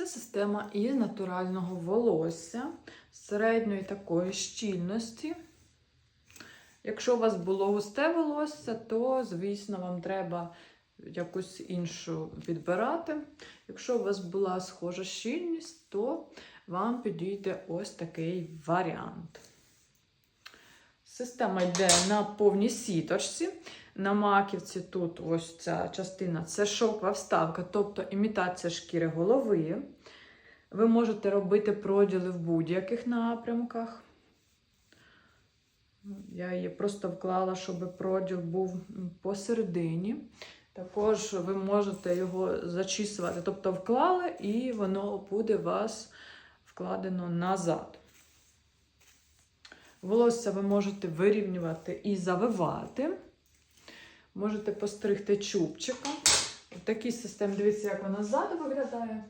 Це система із натурального волосся середньої такої щільності. Якщо у вас було густе волосся, то, звісно, вам треба якусь іншу відбирати. Якщо у вас була схожа щільність, то вам підійде ось такий варіант. Система йде на повній сіточці. На маківці тут ось ця частина це шовкова вставка, тобто імітація шкіри голови. Ви можете робити проділи в будь-яких напрямках. Я її просто вклала, щоб проділ був посередині. Також ви можете його зачісувати, тобто вклали, і воно буде у вас вкладено назад. Волосся ви можете вирівнювати і завивати. Можете постригти чубчиком. В такій системі, дивіться, як вона ззаду виглядає.